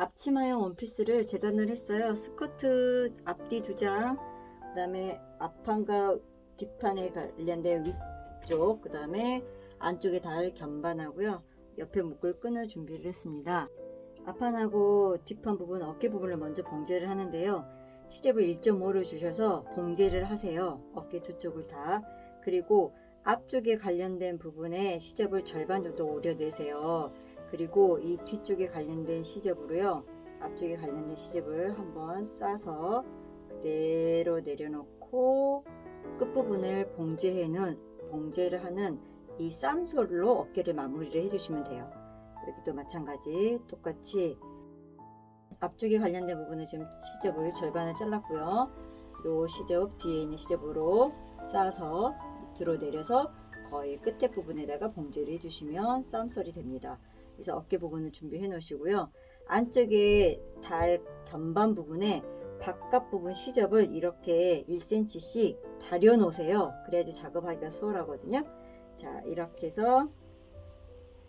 앞치마형 원피스를 재단을 했어요. 스커트 앞뒤 두 장, 그 다음에 앞판과 뒷판에 관련된 위쪽, 그 다음에 안쪽에 달 견반하고요. 옆에 묶을 끈을 준비를 했습니다. 앞판하고 뒷판 부분, 어깨 부분을 먼저 봉제를 하는데요. 시접을 1.5를 주셔서 봉제를 하세요. 어깨 두 쪽을 다. 그리고 앞쪽에 관련된 부분에 시접을 절반 정도 오려내세요. 그리고 이 뒤쪽에 관련된 시접으로요. 앞쪽에 관련된 시접을 한번 싸서 그대로 내려놓고 끝부분을 봉제해 놓은 봉제를 하는 이 쌈솔로 어깨를 마무리를 해주시면 돼요. 여기도 마찬가지 똑같이 앞쪽에 관련된 부분은 지금 시접을 절반을 잘랐고요. 요 시접 뒤에 있는 시접으로 싸서 밑으로 내려서 거의 끝에 부분에다가 봉제를 해주시면 쌈솔이 됩니다. 그래서 어깨 부분을 준비해 놓으시고요. 안쪽에 달 견반 부분에 바깥 부분 시접을 이렇게 1cm씩 다려 놓으세요. 그래야지 작업하기가 수월하거든요. 자, 이렇게 해서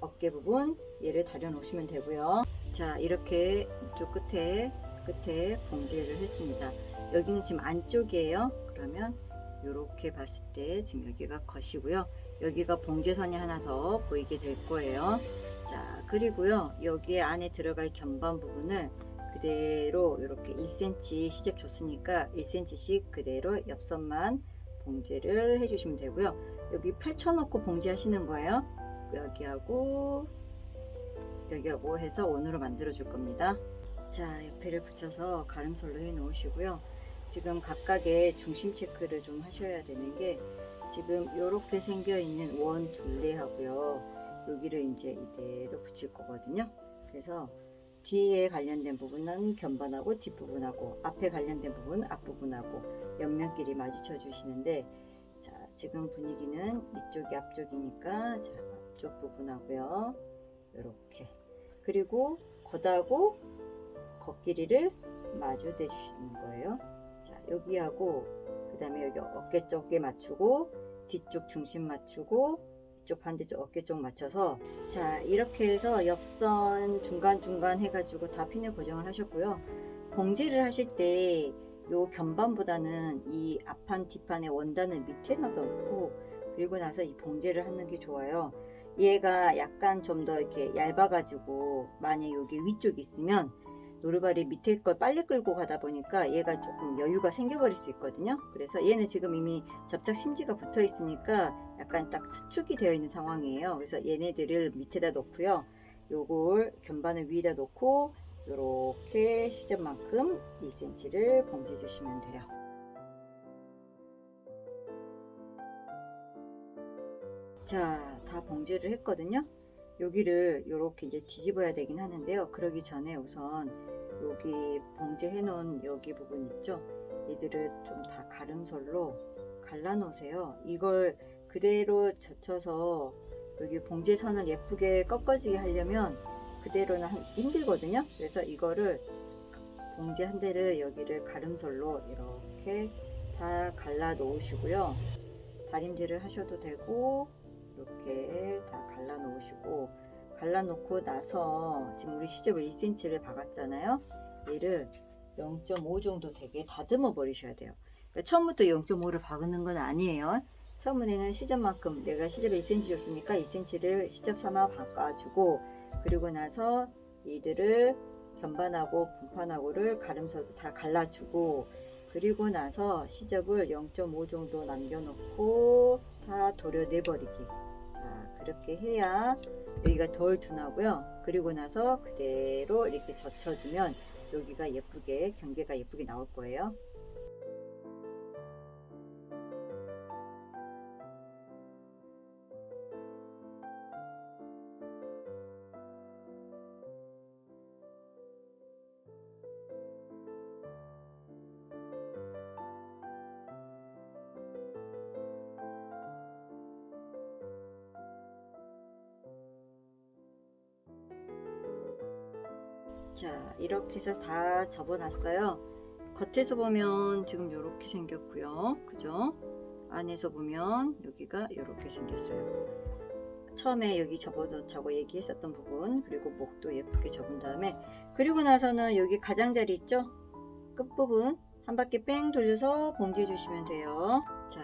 어깨 부분 얘를 다려 놓으시면 되고요. 자, 이렇게 이쪽 끝에 끝에 봉제를 했습니다. 여기는 지금 안쪽이에요. 그러면 이렇게 봤을 때 지금 여기가 겉이고요. 여기가 봉제선이 하나 더 보이게 될 거예요. 자, 그리고요. 여기에 안에 들어갈 견반 부분을 그대로 이렇게 1cm 시접 줬으니까 1cm씩 그대로 옆선만 봉제를 해주시면 되고요. 여기 펼쳐놓고 봉제하시는 거예요. 여기하고 여기하고 해서 원으로 만들어 줄 겁니다. 자, 옆에를 붙여서 가름솔로 해 놓으시고요. 지금 각각의 중심 체크를 좀 하셔야 되는 게 지금 이렇게 생겨 있는 원 둘레하고요. 여기를 이제 이대로 붙일 거거든요. 그래서 뒤에 관련된 부분은 견반하고 뒷부분하고 앞에 관련된 부분 앞부분하고 옆면끼리 마주쳐 주시는데 자 지금 분위기는 이쪽이 앞쪽이니까 자 앞쪽 부분하고요. 이렇게. 그리고 겉하고 겉길이를 마주 대 주시는 거예요. 자 여기하고 그 다음에 여기 어깨 쪽에 맞추고 뒤쪽 중심 맞추고 이쪽 반대쪽 어깨 쪽 맞춰서 자 이렇게 해서 옆선 중간중간 해가지고 다 핀을 고정을 하셨고요. 봉제를 하실 때 요 견반보다는 이 앞판 뒷판의 원단을 밑에 넣어놓고 그리고 나서 이 봉제를 하는 게 좋아요. 얘가 약간 좀 더 이렇게 얇아 가지고 만약 여기 위쪽이 있으면 노루발이 밑에 걸 빨리 끌고 가다 보니까 얘가 조금 여유가 생겨버릴 수 있거든요. 그래서 얘는 지금 이미 접착 심지가 붙어 있으니까 약간 딱 수축이 되어 있는 상황이에요. 그래서 얘네들을 밑에다 놓고요. 요걸 견반을 위에다 놓고 요렇게 시접만큼 2cm를 봉제해 주시면 돼요. 자, 다 봉제를 했거든요. 여기를 이렇게 이제 뒤집어야 되긴 하는데요. 그러기 전에 우선 여기 봉제해 놓은 여기 부분 있죠? 얘들을 좀 다 가름솔로 갈라 놓으세요. 이걸 그대로 젖혀서 여기 봉제선을 예쁘게 꺾어지게 하려면 그대로는 한- 힘들거든요. 그래서 이거를 봉제 한 대를 여기를 가름솔로 이렇게 다 갈라 놓으시고요. 다림질을 하셔도 되고 이렇게 다 갈라 놓으시고 갈라 놓고 나서 지금 우리 시접을 2cm를 박았잖아요. 얘를 0.5 정도 되게 다듬어 버리셔야 돼요. 그러니까 처음부터 0.5를 박는 건 아니에요. 처음에는 시접만큼 내가 시접에 2cm 줬으니까 2cm를 시접 삼아 바꿔주고 그리고 나서 이들을 견반하고 분판하고를 가름서도 다 갈라주고 그리고 나서 시접을 0.5 정도 남겨놓고 다 도려내버리기. 자, 그렇게 해야 여기가 덜 둔하고요. 그리고 나서 그대로 이렇게 젖혀주면 여기가 예쁘게, 경계가 예쁘게 나올 거예요. 자, 이렇게 해서 다 접어놨어요. 겉에서 보면 지금 이렇게 생겼고요. 그죠? 안에서 보면 여기가 이렇게 생겼어요. 처음에 여기 접어놓자고 얘기했었던 부분 그리고 목도 예쁘게 접은 다음에 그리고 나서는 여기 가장자리 있죠? 끝부분 한 바퀴 뺑 돌려서 봉지해 주시면 돼요. 자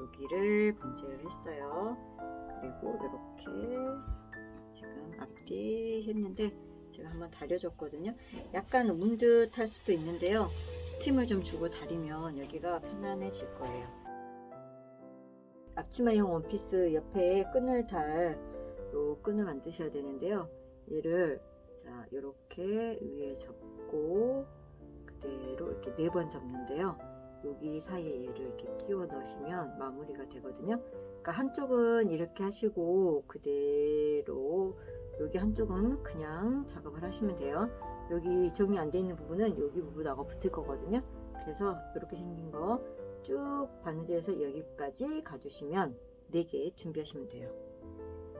여기를 봉지를 했어요. 그리고 이렇게 지금 앞뒤 했는데 제가 한번 다려줬거든요. 약간 운 듯할 수도 있는데요. 스팀을 좀 주고 다리면 여기가 편안해질 거예요. 앞치마용 원피스 옆에 끈을 달 요 끈을 만드셔야 되는데요. 얘를 자 이렇게 위에 접고 그대로 이렇게 네 번 접는데요. 여기 사이에 얘를 이렇게 끼워 넣으시면 마무리가 되거든요. 그러니까 한쪽은 이렇게 하시고 그대로 여기 한쪽은 그냥 작업을 하시면 돼요. 여기 정리 안 돼 있는 부분은 여기 부분하고 붙을 거거든요. 그래서 이렇게 생긴 거 쭉 바느질해서 여기까지 가주시면 4개 준비하시면 돼요.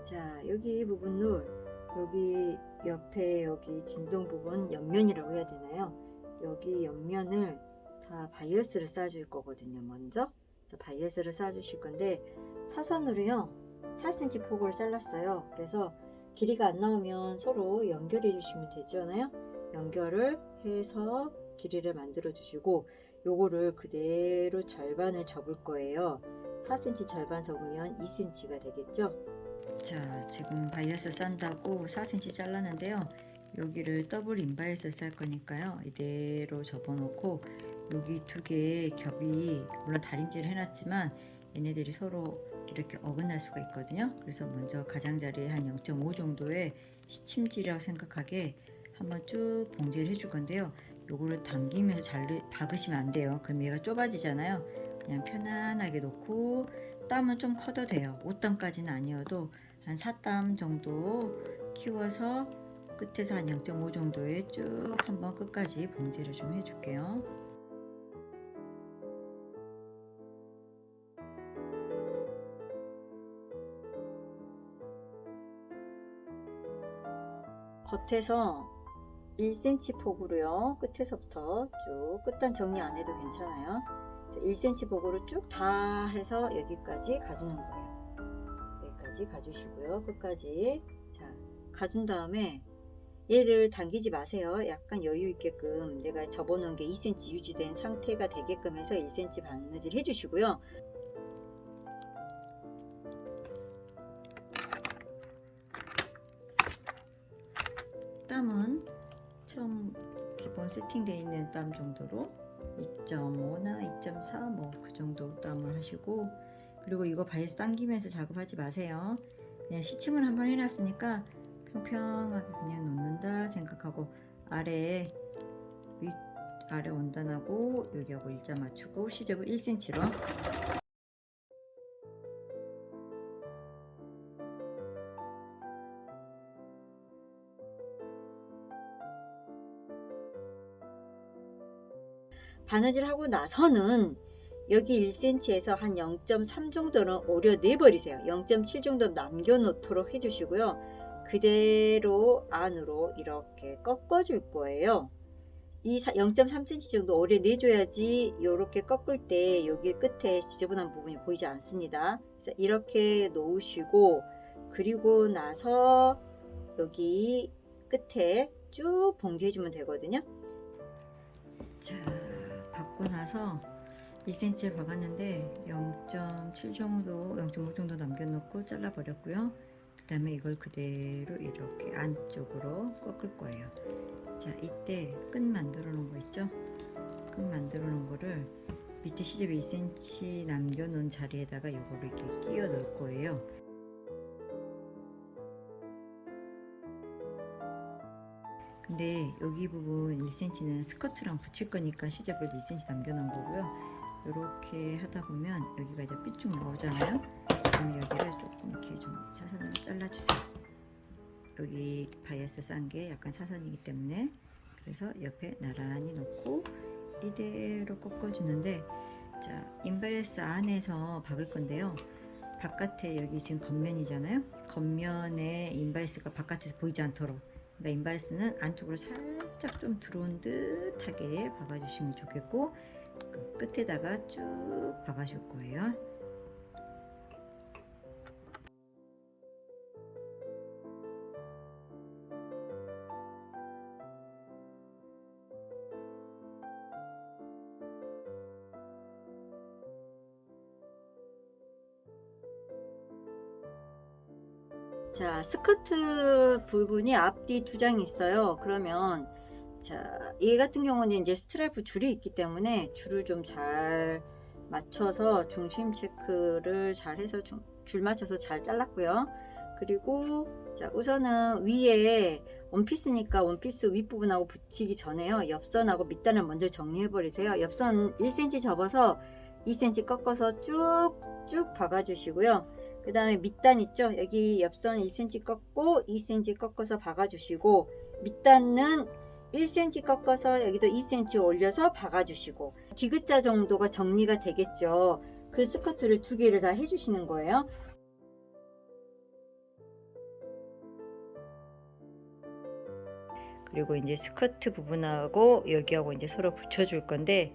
자, 여기 부분을 여기 옆에 여기 진동 부분 옆면이라고 해야 되나요? 여기 옆면을 다 바이어스를 쌓아줄 거거든요. 먼저 바이어스를 쌓아주실 건데 사선으로요 4cm 폭으로 잘랐어요. 그래서 길이가 안 나오면 서로 연결해 주시면 되잖아요. 연결을 해서 길이를 만들어 주시고 요거를 그대로 절반을 접을 거예요. 4cm 절반 접으면 2cm가 되겠죠. 자, 지금 바이어스 싼다고 4cm 잘랐는데요. 여기를 더블 인바이어스 쌀 거니까요. 이대로 접어 놓고 여기 두 개의 겹이 물론 다림질 해놨지만 얘네들이 서로 이렇게 어긋날 수가 있거든요. 그래서 먼저 가장자리에 한 0.5 정도의 시침질이라고 생각하게 한번 쭉 봉제를 해줄 건데요. 요거를 당기면서 잘 박으시면 안 돼요. 그럼 얘가 좁아지잖아요. 그냥 편안하게 놓고 땀은 좀 커도 돼요. 5땀까지는 아니어도 한 4땀 정도 키워서 끝에서 한 0.5 정도에 쭉 한번 끝까지 봉제를 좀 해줄게요. 겉에서 1cm 폭으로요. 끝에서부터 쭉 끝단 정리 안 해도 괜찮아요. 1cm 폭으로 쭉 다 해서 여기까지 가주는 거예요. 여기까지 가주시고요. 끝까지 자 가준 다음에 얘를 당기지 마세요. 약간 여유 있게끔 내가 접어놓은 게 2cm 유지된 상태가 되게끔 해서 1cm 바느질 해주시고요. 세팅되어 있는 땀 정도로 2.5나 2.4 뭐 그 정도 땀을 하시고 그리고 이거 바이스 당기면서 작업하지 마세요. 그냥 시침을 한번 해놨으니까 평평하게 그냥 놓는다 생각하고 아래에 윗 아래 원단하고 여기하고 일자 맞추고 시접을 1cm로 바느질 하고 나서는 여기 1cm에서 한 0.3 정도는 오려 내버리세요. 0.7 정도 남겨놓도록 해주시고요. 그대로 안으로 이렇게 꺾어줄 거예요. 이 0.3cm 정도 오래 내줘야지 이렇게 꺾을 때 여기 끝에 지저분한 부분이 보이지 않습니다. 이렇게 놓으시고 그리고 나서 여기 끝에 쭉 봉제해주면 되거든요. 자, 받고 나서 2cm를 박았는데 0.7 정도, 0.5 정도 남겨놓고 잘라버렸고요. 그 다음에 이걸 그대로 이렇게 안쪽으로 꺾을 거예요. 자, 이때 끈 만들어 놓은 거 있죠? 끈 만들어 놓은 거를 밑에 시접 2cm 남겨놓은 자리에다가 이거를 이렇게 끼워 넣을 거예요. 근데 여기 부분 1cm는 스커트랑 붙일 거니까 시접을 2cm 남겨 놓은 거고요. 이렇게 하다 보면 여기가 이제 삐쭉 나오잖아요. 그럼 여기를 조금 이렇게 좀 사선으로 잘라주세요. 여기 바이어스 싼 게 약간 사선이기 때문에 그래서 옆에 나란히 놓고 이대로 꺾어주는데 자 인바이어스 안에서 박을 건데요. 바깥에 여기 지금 겉면이잖아요. 겉면에 인바이스가 바깥에서 보이지 않도록 그러니까 인바이스는 안쪽으로 살짝 좀 들어온 듯하게 박아주시면 좋겠고 그 끝에다가 쭉 박아줄 거예요. 자, 스커트 부분이 앞뒤 두 장이 있어요. 그러면 자, 얘 같은 경우는 이제 스트라이프 줄이 있기 때문에 줄을 좀 잘 맞춰서 중심 체크를 잘 해서 중- 줄 맞춰서 잘 잘랐고요. 그리고 자, 우선은 위에 원피스니까 원피스 윗부분하고 붙이기 전에요. 옆선하고 밑단을 먼저 정리해 버리세요. 옆선 1cm 접어서 2cm 꺾어서 쭉쭉 박아 주시고요. 그 다음에 밑단 있죠? 여기 옆선 1cm 꺾고 2cm 꺾어서 박아주시고 밑단은 1cm 꺾어서 여기도 2cm 올려서 박아주시고 디귿자 정도가 정리가 되겠죠. 그 스커트를 두 개를 다 해주시는 거예요. 그리고 이제 스커트 부분하고 여기하고 이제 서로 붙여줄 건데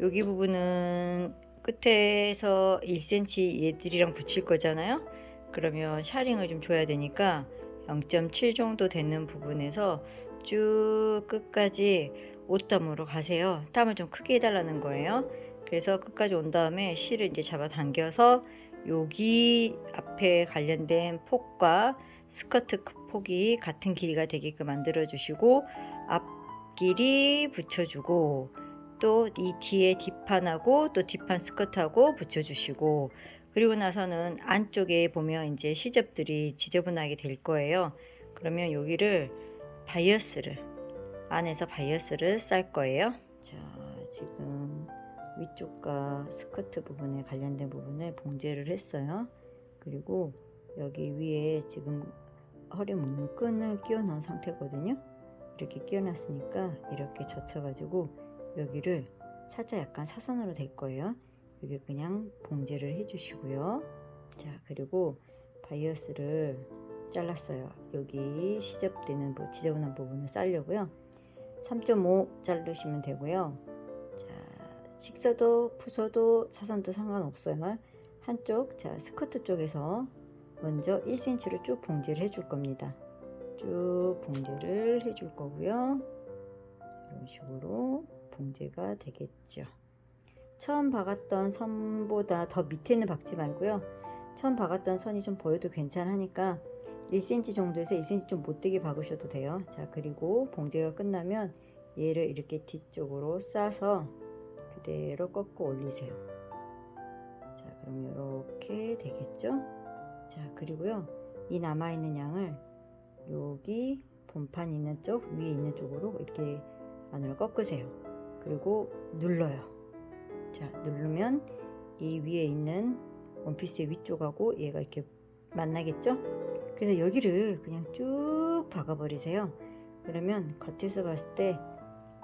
여기 부분은 끝에서 1cm 얘들이랑 붙일 거잖아요. 그러면 샤링을 좀 줘야 되니까 0.7 정도 되는 부분에서 쭉 끝까지 옷담으로 가세요. 땀을 좀 크게 해달라는 거예요. 그래서 끝까지 온 다음에 실을 이제 잡아 당겨서 여기 앞에 관련된 폭과 스커트 폭이 같은 길이가 되게끔 만들어 주시고 앞길이 붙여주고 또 이 뒤에 뒷판하고 또 뒷판 스커트하고 붙여주시고 그리고 나서는 안쪽에 보면 이제 시접들이 지저분하게 될 거예요. 그러면 여기를 바이어스를 안에서 바이어스를 쌀 거예요. 자 지금 위쪽과 스커트 부분에 관련된 부분을 봉제를 했어요. 그리고 여기 위에 지금 허리 묶는 끈을 끼워 넣은 상태거든요. 이렇게 끼워 놨으니까 이렇게 젖혀가지고 여기를 살짝 약간 사선으로 될 거예요. 여기 그냥 봉제를 해주시고요. 자 그리고 바이어스를 잘랐어요. 여기 시접되는 부- 지저분한 부분을 쌀려고요. 3.5 자르시면 되고요. 자 식서도 푸서도 사선도 상관없어요. 한쪽 자 스커트 쪽에서 먼저 1cm를 쭉 봉제를 해줄 겁니다. 쭉 봉제를 해줄 거고요. 이런 식으로 봉제가 되겠죠. 처음 박았던 선보다 더 밑에는 박지 말고요. 처음 박았던 선이 좀 보여도 괜찮으니까 1cm 정도에서 1cm 좀 못되게 박으셔도 돼요. 자, 그리고 봉제가 끝나면 얘를 이렇게 뒤쪽으로 싸서 그대로 꺾어 올리세요. 자, 그럼 이렇게 되겠죠? 자, 그리고요. 이 남아있는 양을 여기 본판 있는 쪽, 위에 있는 쪽으로 이렇게 안으로 꺾으세요. 그리고 눌러요. 자, 누르면 이 위에 있는 원피스의 위쪽하고 얘가 이렇게 만나겠죠? 그래서 여기를 그냥 쭉 박아버리세요. 그러면 겉에서 봤을 때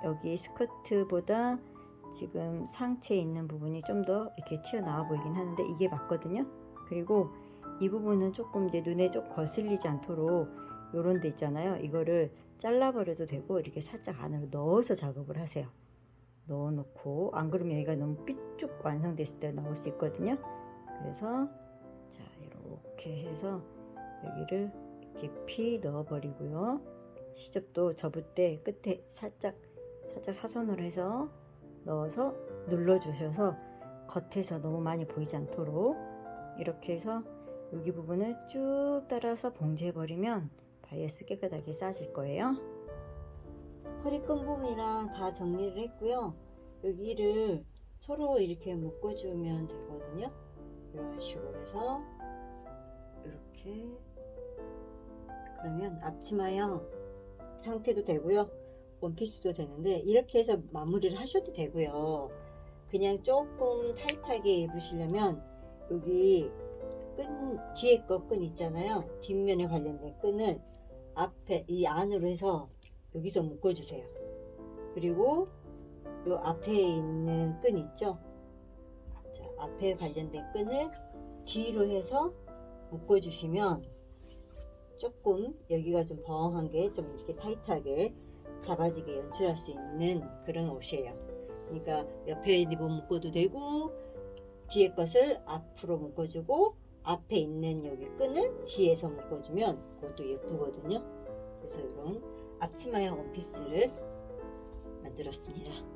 여기 스커트보다 지금 상체에 있는 부분이 좀 더 이렇게 튀어나와 보이긴 하는데 이게 맞거든요. 그리고 이 부분은 조금 이제 눈에 좀 거슬리지 않도록 요런 데 있잖아요. 이거를 잘라버려도 되고 이렇게 살짝 안으로 넣어서 작업을 하세요. 넣어놓고 안 그러면 여기가 너무 삐쭉 완성됐을 때 나올 수 있거든요. 그래서 자 이렇게 해서 여기를 깊이 넣어버리고요. 시접도 접을 때 끝에 살짝 살짝 사선으로 해서 넣어서 눌러주셔서 겉에서 너무 많이 보이지 않도록 이렇게 해서 여기 부분을 쭉 따라서 봉제해버리면 바이어스 깨끗하게 싸질 거예요. 허리끈 부분이랑 다 정리를 했고요. 여기를 서로 이렇게 묶어주면 되거든요. 이런 식으로 해서 이렇게 그러면 앞치마형 상태도 되고요. 원피스도 되는데 이렇게 해서 마무리를 하셔도 되고요. 그냥 조금 타이트하게 입으시려면 여기 끈 뒤에 거 끈 있잖아요. 뒷면에 관련된 끈을 앞에 이 안으로 해서 여기서 묶어주세요. 그리고 요 앞에 있는 끈 있죠? 자, 앞에 관련된 끈을 뒤로 해서 묶어주시면 조금 여기가 좀 벙한 게 좀 이렇게 타이트하게 잡아지게 연출할 수 있는 그런 옷이에요. 그러니까 옆에 리본 묶어도 되고 뒤에 것을 앞으로 묶어주고 앞에 있는 여기 끈을 뒤에서 묶어주면 그것도 예쁘거든요. 그래서 이런 앞치마형 원피스를 만들었습니다.